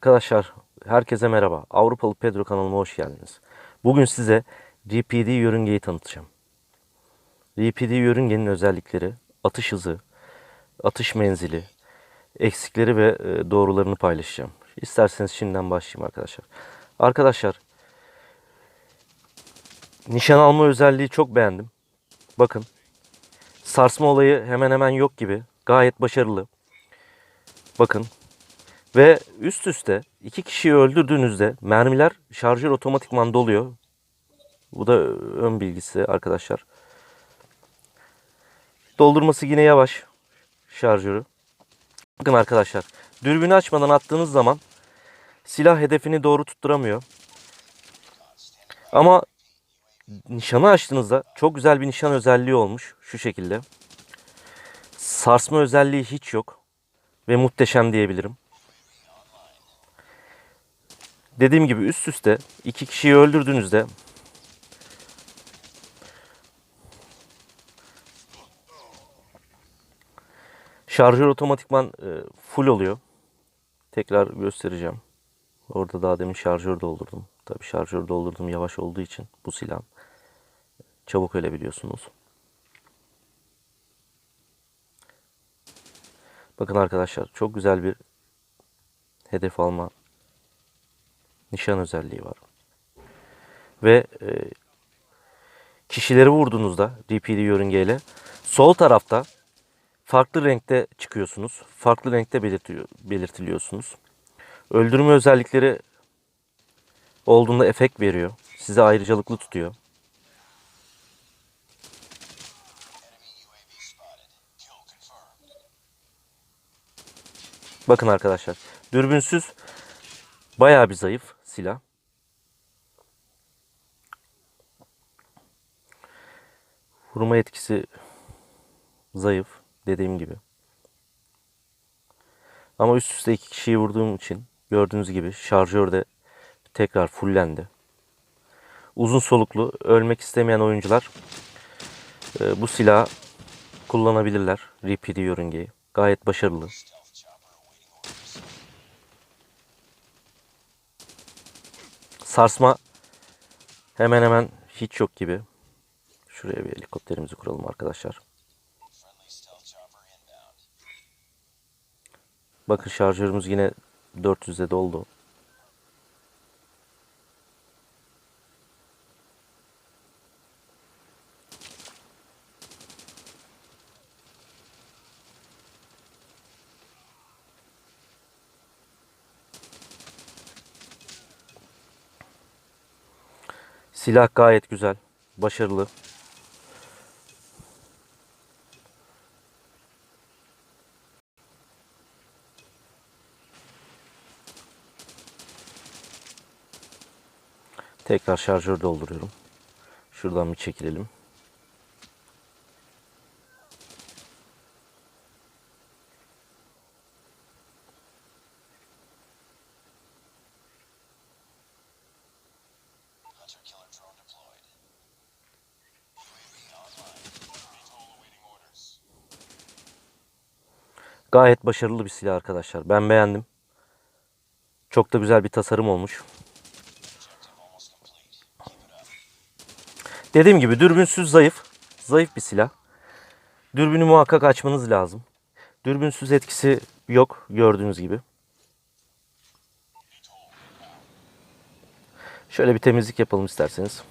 Arkadaşlar herkese merhaba. Avrupalı Pedro kanalıma hoş geldiniz. Bugün size DPD yörüngeyi tanıtacağım. DPD yörüngenin özellikleri, atış hızı, atış menzili, eksikleri ve e, doğrularını paylaşacağım. İsterseniz şimdiden başlayayım arkadaşlar. Arkadaşlar nişan alma özelliği çok beğendim. Bakın sarsma olayı hemen hemen yok gibi. Gayet başarılı. Bakın ve üst üste iki kişiyi öldürdüğünüzde mermiler şarjör otomatikman doluyor. Bu da ön bilgisi arkadaşlar. Doldurması yine yavaş şarjörü. Bakın arkadaşlar dürbünü açmadan attığınız zaman silah hedefini doğru tutturamıyor. Ama nişanı açtığınızda çok güzel bir nişan özelliği olmuş şu şekilde. Sarsma özelliği hiç yok ve muhteşem diyebilirim. Dediğim gibi üst üste iki kişiyi öldürdüğünüzde şarjör otomatikman e, full oluyor. Tekrar göstereceğim. Orada daha demin şarjör doldurdum. Tabi şarjör doldurdum yavaş olduğu için bu silah çabuk ölebiliyorsunuz. Bakın arkadaşlar çok güzel bir hedef alma nişan özelliği var. Ve e, kişileri vurduğunuzda DPD yörüngeyle sol tarafta farklı renkte çıkıyorsunuz. Farklı renkte belirtiliyor, belirtiliyorsunuz. Öldürme özellikleri olduğunda efekt veriyor. Size ayrıcalıklı tutuyor. Bakın arkadaşlar. Dürbünsüz bayağı bir zayıf silah. Vurma etkisi zayıf dediğim gibi. Ama üst üste iki kişiyi vurduğum için gördüğünüz gibi şarjör de tekrar fullendi. Uzun soluklu ölmek istemeyen oyuncular e, bu silahı kullanabilirler. RPD yörüngeyi. Gayet başarılı. Sarsma hemen hemen hiç yok gibi. Şuraya bir helikopterimizi kuralım arkadaşlar. Bakın şarjörümüz yine 400'e doldu. Silah gayet güzel, başarılı. Tekrar şarjör dolduruyorum. Şuradan bir çekilelim. Gayet başarılı bir silah arkadaşlar. Ben beğendim. Çok da güzel bir tasarım olmuş. Dediğim gibi dürbünsüz zayıf. Zayıf bir silah. Dürbünü muhakkak açmanız lazım. Dürbünsüz etkisi yok gördüğünüz gibi. Şöyle bir temizlik yapalım isterseniz.